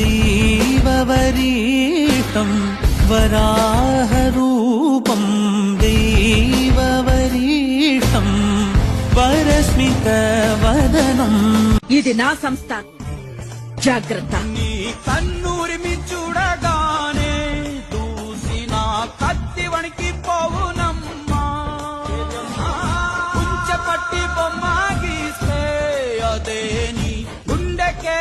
दैववरीतं वराहरूपं दैववरीतं वरस्मितवदनम् ఇది నా సంస్థ. జాగ్రత్త. నీ కన్నురిమి చూడగానే దూసిన కత్తి వణికి పోవునమ్మా. కుంచె పట్టి బొమ్మ గీస్తే అదే నీ గుండెకే